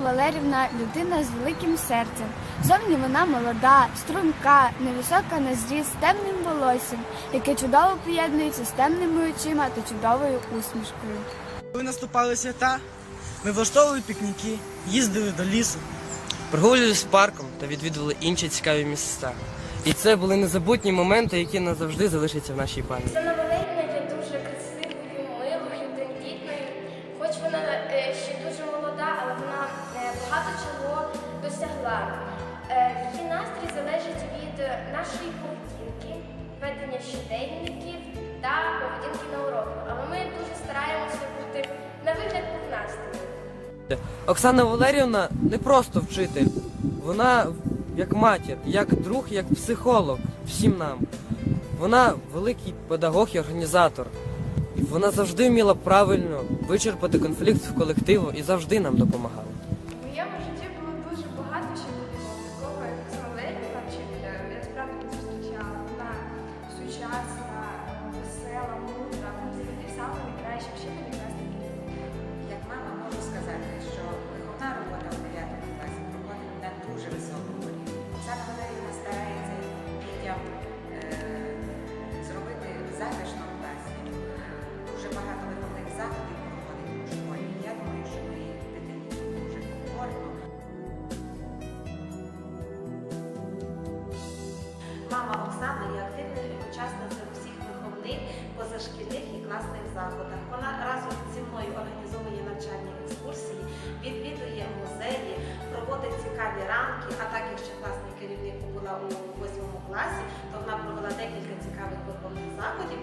Валерівна людина з великим серцем. Зовні вона молода, струнка, невисока на зріст, з темним волоссям, яке чудово поєднується з темними очима та чудовою усмішкою. Коли наступали свята, ми влаштовували пікніки, їздили до лісу. Прогулювались парком та відвідували інші цікаві місця. І це були незабутні моменти, які назавжди залишаться в нашій пам'яті. Е, Її настрій залежить від е, нашої поведінки, ведення щоденників та поведінки на уроках. Але ми дуже стараємося бути на вигляд пухнастими. Оксана Валеріївна не просто вчитель, вона як матір, як друг, як психолог всім нам. Вона великий педагог і організатор. Вона завжди вміла правильно вичерпати конфлікт в колективу і завжди нам допомагала. Дуже багато що було такого, як мама Оксана є активною учасницею усіх виховних, позашкільних і класних заходах. Вона разом зі мною організовує навчальні екскурсії, відвідує музеї, проводить цікаві рамки. А так, якщо класний керівник була у 8 класі, то вона провела декілька цікавих виховних заходів.